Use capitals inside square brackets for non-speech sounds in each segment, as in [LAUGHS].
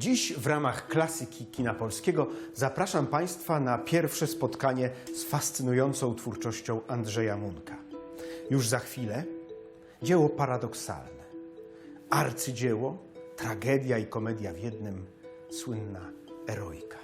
Dziś w ramach klasyki kina polskiego zapraszam Państwa na pierwsze spotkanie z fascynującą twórczością Andrzeja Munka. Już za chwilę dzieło paradoksalne. Arcydzieło, tragedia i komedia w jednym, słynna eroika.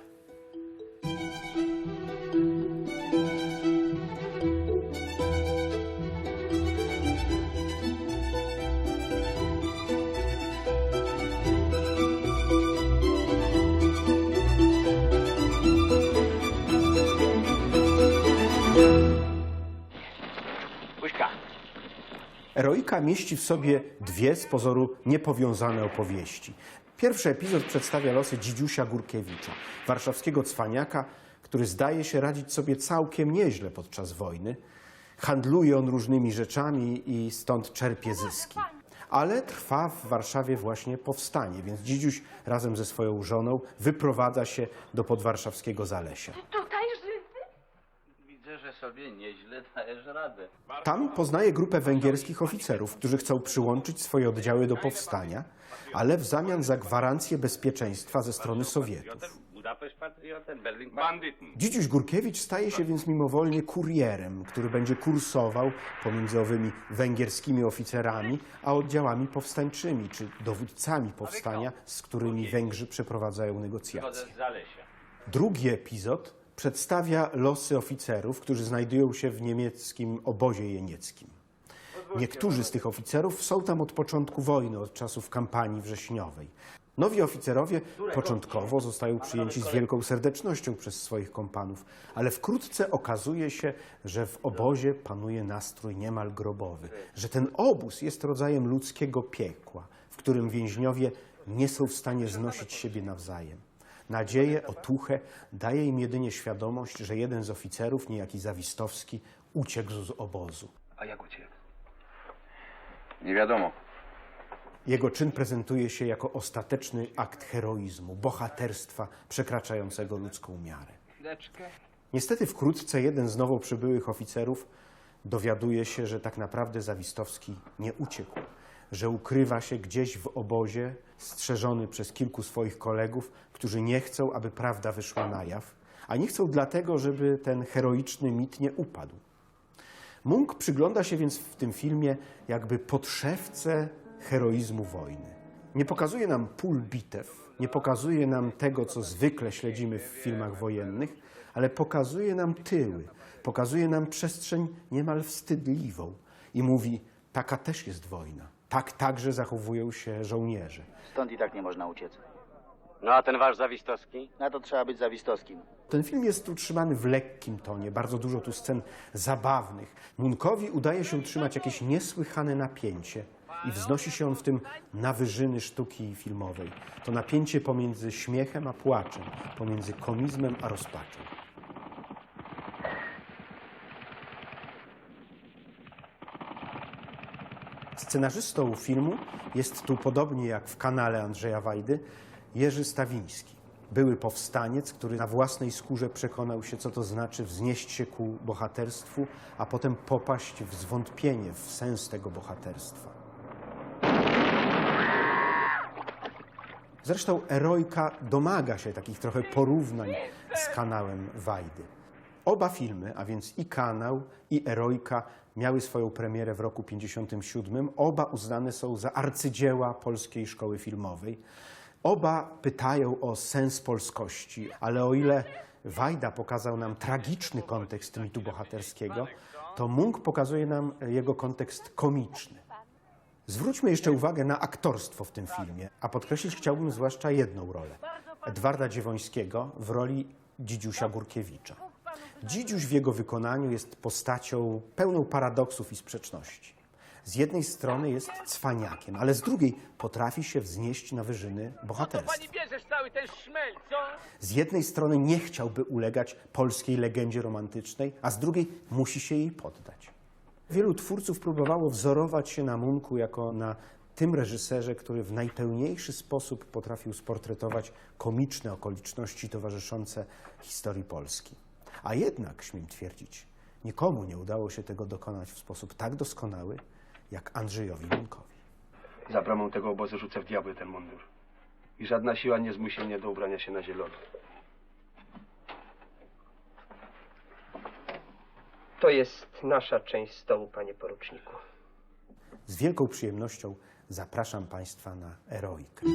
Eroika mieści w sobie dwie z pozoru niepowiązane opowieści. Pierwszy epizod przedstawia losy Dzidziusia Górkiewicza, warszawskiego cwaniaka, który zdaje się radzić sobie całkiem nieźle podczas wojny. Handluje on różnymi rzeczami i stąd czerpie zyski. Ale trwa w Warszawie właśnie powstanie, więc Dzidziuś razem ze swoją żoną wyprowadza się do podwarszawskiego Zalesia. Sobie nieźle [LAUGHS] dajesz radę. Tam poznaje grupę węgierskich oficerów, którzy chcą przyłączyć swoje oddziały do powstania, ale w zamian za gwarancję bezpieczeństwa ze strony Sowietów. Dzidziuś Górkiewicz staje się więc mimowolnie kurierem, który będzie kursował pomiędzy owymi węgierskimi oficerami, a oddziałami powstańczymi, czy dowódcami powstania, z którymi Węgrzy przeprowadzają negocjacje. Drugi epizod przedstawia losy oficerów, którzy znajdują się w niemieckim obozie jenieckim. Niektórzy z tych oficerów są tam od początku wojny, od czasów kampanii wrześniowej. Nowi oficerowie początkowo zostają przyjęci z wielką serdecznością przez swoich kompanów, ale wkrótce okazuje się, że w obozie panuje nastrój niemal grobowy, że ten obóz jest rodzajem ludzkiego piekła, w którym więźniowie nie są w stanie znosić siebie nawzajem. Nadzieję, otuchę daje im jedynie świadomość, że jeden z oficerów, niejaki Zawistowski, uciekł z obozu. A jak uciekł? Nie wiadomo. Jego czyn prezentuje się jako ostateczny akt heroizmu, bohaterstwa przekraczającego ludzką miarę. Niestety wkrótce jeden z nowo przybyłych oficerów dowiaduje się, że tak naprawdę Zawistowski nie uciekł, że ukrywa się gdzieś w obozie, strzeżony przez kilku swoich kolegów, którzy nie chcą, aby prawda wyszła na jaw, a nie chcą dlatego, żeby ten heroiczny mit nie upadł. Munk przygląda się więc w tym filmie jakby podszewce heroizmu wojny. Nie pokazuje nam pól bitew, nie pokazuje nam tego, co zwykle śledzimy w filmach wojennych, ale pokazuje nam tyły, pokazuje nam przestrzeń niemal wstydliwą i mówi, taka też jest wojna, tak także zachowują się żołnierze. Stąd i tak nie można uciec. No a ten wasz Zawistowski? Na to trzeba być zawistowskim. Ten film jest utrzymany w lekkim tonie, bardzo dużo tu scen zabawnych. Munkowi udaje się utrzymać jakieś niesłychane napięcie i wznosi się on w tym na wyżyny sztuki filmowej. To napięcie pomiędzy śmiechem a płaczem, pomiędzy komizmem a rozpaczą. Scenarzystą filmu jest tu, podobnie jak w kanale Andrzeja Wajdy, Jerzy Stawiński. Były powstaniec, który na własnej skórze przekonał się, co to znaczy wznieść się ku bohaterstwu, a potem popaść w zwątpienie w sens tego bohaterstwa. Zresztą Erojka domaga się takich trochę porównań z kanałem Wajdy. Oba filmy, a więc i kanał, i Erojka, miały swoją premierę w roku 57. Oba uznane są za arcydzieła polskiej szkoły filmowej. Oba pytają o sens polskości, ale o ile Wajda pokazał nam tragiczny kontekst mitu bohaterskiego, to Munk pokazuje nam jego kontekst komiczny. Zwróćmy jeszcze uwagę na aktorstwo w tym filmie, a podkreślić chciałbym zwłaszcza jedną rolę. Edwarda Dziewońskiego w roli Dzidziusia Górkiewicza. Dzidziuś w jego wykonaniu jest postacią pełną paradoksów i sprzeczności. Z jednej strony jest cwaniakiem, ale z drugiej potrafi się wznieść na wyżyny bohaterstwa. Pani bierzesz cały ten szmel, co? Z jednej strony nie chciałby ulegać polskiej legendzie romantycznej, a z drugiej musi się jej poddać. Wielu twórców próbowało wzorować się na Munku jako na tym reżyserze, który w najpełniejszy sposób potrafił sportretować komiczne okoliczności towarzyszące historii Polski. A jednak, śmiem twierdzić, nikomu nie udało się tego dokonać w sposób tak doskonały, jak Andrzejowi Munkowi. Za bramą tego obozu rzucę w diabły ten mundur. I żadna siła nie zmusi mnie do ubrania się na zielono. To jest nasza część stołu, panie poruczniku. Z wielką przyjemnością zapraszam Państwa na eroikę.